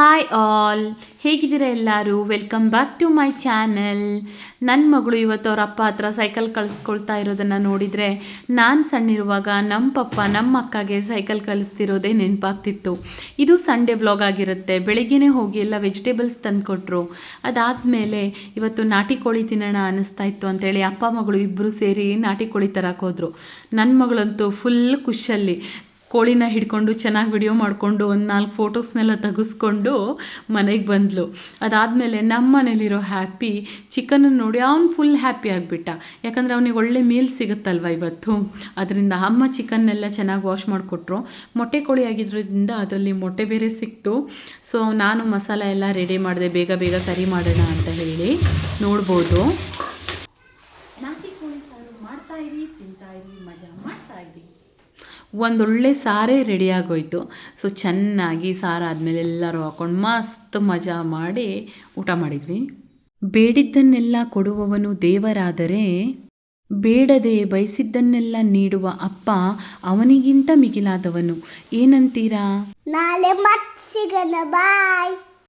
Hi all ಹೇಗಿದ್ದೀರಾ ಎಲ್ಲರೂ? Welcome back to my channel ನನ್ನ ಮಗಳು ಇವತ್ತು ಅವ್ರ ಅಪ್ಪ ಹತ್ರ ಸೈಕಲ್ ಕಳಿಸ್ಕೊಳ್ತಾ ಇರೋದನ್ನು ನೋಡಿದರೆ ನಾನು ಸಣ್ಣಿರುವಾಗ ನಮ್ಮ ಪಪ್ಪ ನಮ್ಮ ಅಕ್ಕಗೆ ಸೈಕಲ್ ಕಲಿಸ್ತಿರೋದೇ ನೆನಪಾಗ್ತಿತ್ತು. ಇದು ಸಂಡೇ ಬ್ಲಾಗ್ ಆಗಿರುತ್ತೆ. ಬೆಳಿಗ್ಗೆನೇ ಹೋಗಿ ಎಲ್ಲ ವೆಜಿಟೇಬಲ್ಸ್ ತಂದುಕೊಟ್ರು. ಅದಾದಮೇಲೆ ಇವತ್ತು ನಾಟಿ ಕೋಳಿ ತಿನ್ನೋಣ ಅನ್ನಿಸ್ತಾ ಇತ್ತು ಅಂತೇಳಿ ಅಪ್ಪ ಮಗಳು ಇಬ್ಬರು ಸೇರಿ ನಾಟಿ ಕೋಳಿ ತರಕ್ಕೆ ಹೋದರು. ನನ್ನ ಮಗಳಂತೂ ಫುಲ್ ಖುಷಲ್ಲಿ. ಕೋಳಿನ ಹಿಡ್ಕೊಂಡು ಚೆನ್ನಾಗಿ ವಿಡಿಯೋ ಮಾಡಿಕೊಂಡು ಒಂದು ನಾಲ್ಕು ಫೋಟೋಸ್ನೆಲ್ಲ ತೆಗೆಸ್ಕೊಂಡು ಮನೆಗೆ ಬಂದಳು ಅದಾದಮೇಲೆ ನಮ್ಮ ಮನೇಲಿರೋ ಹ್ಯಾಪಿ ಚಿಕನನ್ನು ನೋಡಿ ಅವ್ನು ಫುಲ್ ಹ್ಯಾಪಿ ಆಗಿಬಿಟ್ಟ. ಯಾಕಂದರೆ ಅವನಿಗೆ ಒಳ್ಳೆ ಮೀಲ್ ಸಿಗುತ್ತಲ್ವ ಇವತ್ತು. ಅದರಿಂದ ಅಮ್ಮ ಚಿಕನ್ನೆಲ್ಲ ಚೆನ್ನಾಗಿ ವಾಶ್ ಮಾಡಿಕೊಟ್ರು. ಮೊಟ್ಟೆ ಕೋಳಿ ಆಗಿದ್ದರಿಂದ ಅದರಲ್ಲಿ ಮೊಟ್ಟೆ ಬೇರೆ ಸಿಕ್ತು. ಸೊ ನಾನು ಮಸಾಲ ಎಲ್ಲ ರೆಡಿ ಮಾಡಿದೆ. ಬೇಗ ಬೇಗ ಕರಿ ಮಾಡೋಣ ಅಂತ ಹೇಳಿ ನೋಡ್ಬೋದು. ನಾಟಿ ಕೋಳಿ ಸಾರು ಮಾಡ್ತಾ ಇರಿ ಮಜಾ ಮಾಡ್ತಾ ಒಂದೊಳ್ಳೆ ಸಾರೇ ರೆಡಿಯಾಗೋಯಿತು. ಸೊ ಚೆನ್ನಾಗಿ ಸಾರಾದಮೇಲೆ ಎಲ್ಲರೂ ಹಾಕೊಂಡು ಮಸ್ತ್ ಮಜಾ ಮಾಡಿ ಊಟ ಮಾಡಿದ್ವಿ. ಬೇಡಿದ್ದನ್ನೆಲ್ಲ ಕೊಡುವವನು ದೇವರಾದರೆ ಬೇಡದೆ ಬಯಸಿದ್ದನ್ನೆಲ್ಲ ನೀಡುವ ಅಪ್ಪ ಅವನಿಗಿಂತ ಮಿಗಿಲಾದವನು. ಏನಂತೀರಾ? ನಾಳೆ ಸಿಗೋಣ, ಬಾಯ್.